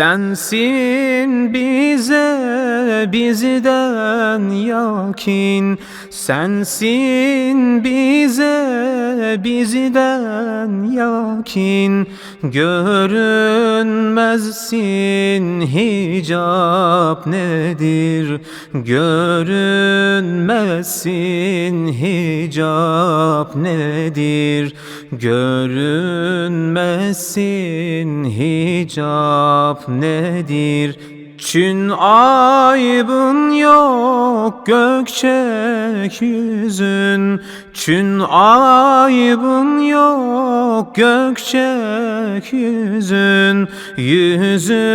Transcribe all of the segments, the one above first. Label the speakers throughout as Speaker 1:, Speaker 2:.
Speaker 1: Sensin bize bizden yakin. Sensin bize bizden yakin Görünmezsin hicap nedir? Görünmezsin hicap nedir? Görünmezsin hicap nedir? Çün aybın yok gökçek yüzün Çün aybın yok gökçek yüzün Yüzündeki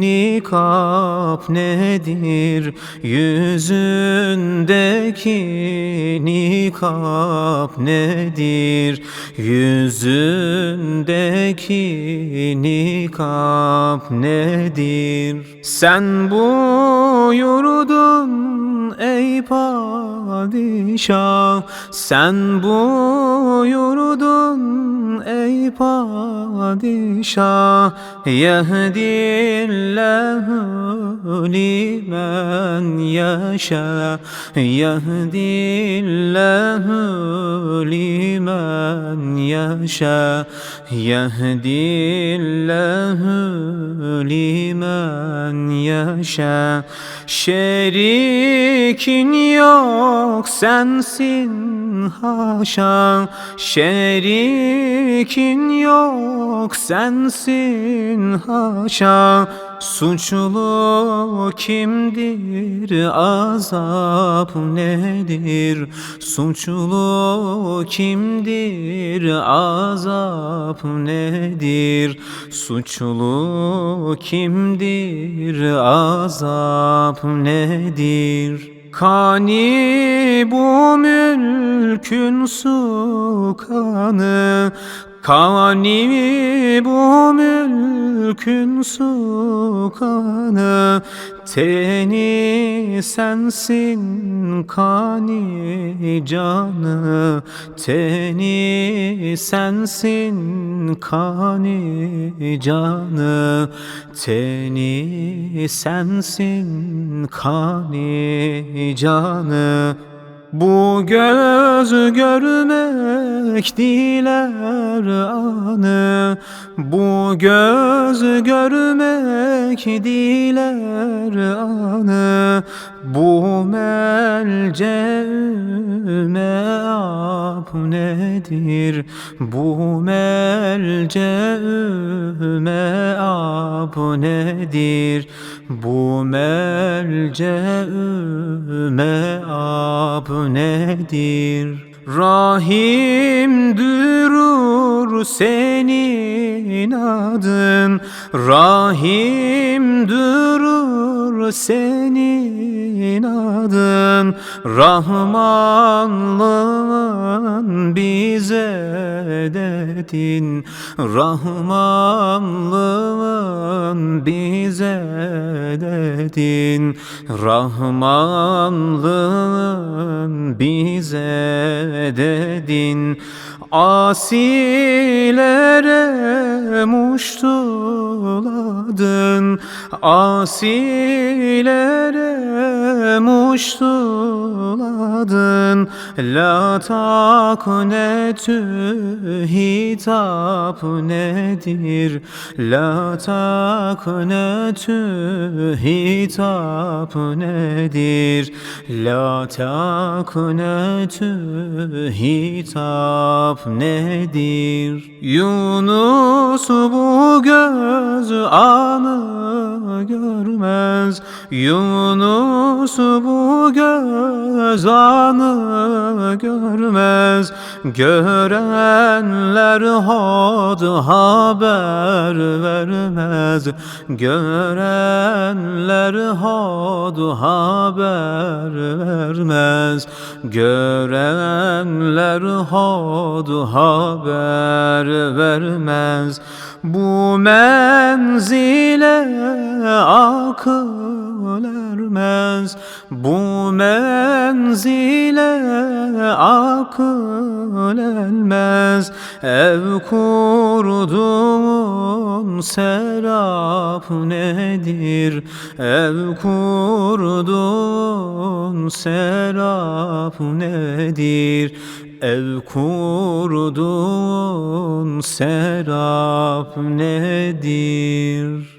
Speaker 1: nikap nedir? Yüzündeki nikap nedir? Yüzündeki nikap nedir? Sen buyurdun ey padişah Sen buyurdun ey padişah Yehdillahu limen yaşa Yehdillahu limen yaşa Yehdillahu yaşa. Şerikin yok sensin haşa. Şerikin yok sensin haşa Suçlu kimdir? Azap nedir? Suçlu kimdir? Azap nedir? Suçlu kimdir? Azap nedir? Kani bu mülkün sukanı Kani bu mülkün sukanı Teni sensin kani canı Teni sensin kani canı Teni sensin kani canı bu göz görmek diler anı. Bu göz görmek diler anı. Bu melceüme ap nedir? Bu melceüme ap nedir? Bu melceüme ap nedir? Rahim durur senin adın. Rahim durur senin adın. Rahmanlığın bize dedin Rahmanlığın dedin Rahmanlığın bize dedin Asilere muştuladın Asilere muştuladın. La taknetü hitap nedir? La taknetü hitap nedir? La taknetü hitap nedir? Yunus bu göz anı görmez. Yunus bu göz anı görmez. Görenler had haber vermez. Görenler had haber vermez Görenler had haber vermez. Bu menzile akıl ermez Bu menzile akıl ermez Ev kurdun serap nedir? Ev kurdun serap nedir? Ev kurdun serap nedir